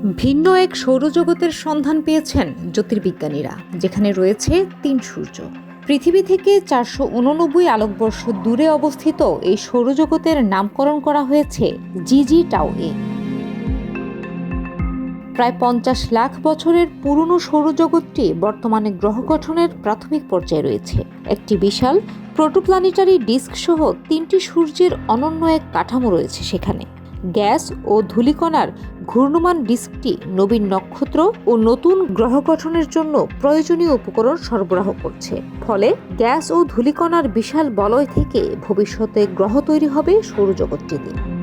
ভিন্ন এক সৌরজগতের সন্ধান পেয়েছেন জ্যোতির্বিজ্ঞানীরা, যেখানে রয়েছে তিন সূর্য। পৃথিবী থেকে চারশো উননব্বই আলোকবর্ষ দূরে অবস্থিত এই সৌরজগতের নামকরণ করা হয়েছে জিজি টাও এ। প্রায় পঞ্চাশ লাখ বছরের পুরনো সৌরজগৎটি বর্তমানে গ্রহ গঠনের প্রাথমিক পর্যায়ে রয়েছে। একটি বিশাল প্রোটোপ্লানেটারি ডিস্ক সহ তিনটি সূর্যের অনন্য এক কাঠামো রয়েছে সেখানে। গ্যাস ও ধূলিকণার ঘূর্ণমান ডিস্কটি নবীন নক্ষত্র ও নতুন গ্রহ গঠনের জন্য প্রয়োজনীয় উপকরণ সরবরাহ করছে। ফলে গ্যাস ও ধূলিকণার বিশাল বলয় থেকে ভবিষ্যতে গ্রহ তৈরি হবে সৌরজগৎটিতে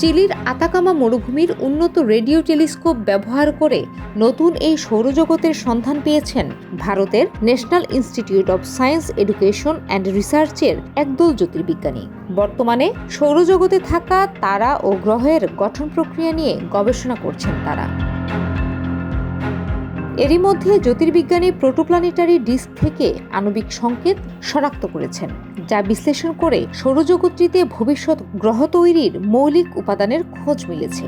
চিলির আতাকামা মরুভূমির উন্নত রেডিও টেলিস্কোপ ব্যবহার করে নতুন এই সৌরজগতের সন্ধান পেয়েছেন ভারতের National Institute of Science Education and রিসার্চের একদল জ্যোতির্বিজ্ঞানী। বর্তমানে সৌরজগতে থাকা তারা ও গ্রহের গঠন প্রক্রিয়া নিয়ে গবেষণা করছেন তারা। এরই মধ্যে জ্যোতির্বিজ্ঞানী প্রোটোপ্ল্যানেটারি ডিস্ক থেকে আণবিক সংকেত শনাক্ত করেছেন, যা বিশ্লেষণ করে সৌরজগতটিতে ভবিষ্যৎ গ্রহ তৈরির মৌলিক উপাদানের খোঁজ মিলেছে।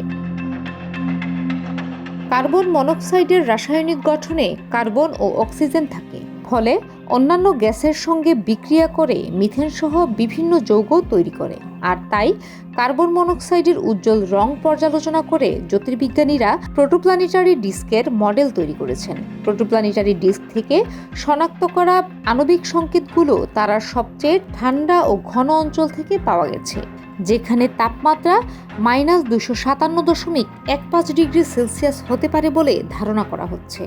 কার্বন মনোক্সাইডের রাসায়নিক গঠনে কার্বন ও অক্সিজেন থাকে, ফলে অন্যান্য গ্যাসের সঙ্গে বিক্রিয়া করে মিথেন সহ বিভিন্ন যৌগ তৈরি করে। আর তাই কার্বন মনোক্সাইডের উজ্জ্বল রং পর্যালোচনা করে জ্যোতির্বিজ্ঞানীরা প্রোটোপ্লানেটারি ডিস্কের মডেল তৈরি করেছেন। প্রোটোপ্লানেটারি ডিস্ক থেকে শনাক্ত করা আণবিক সংকেতগুলো তারার সবচেয়ে ঠান্ডা ও ঘন অঞ্চল থেকে পাওয়া গেছে, যেখানে তাপমাত্রা মাইনাস দুশো সাতান্ন দশমিক এক পাঁচ ডিগ্রি সেলসিয়াস হতে পারে বলে ধারণা করা হচ্ছে।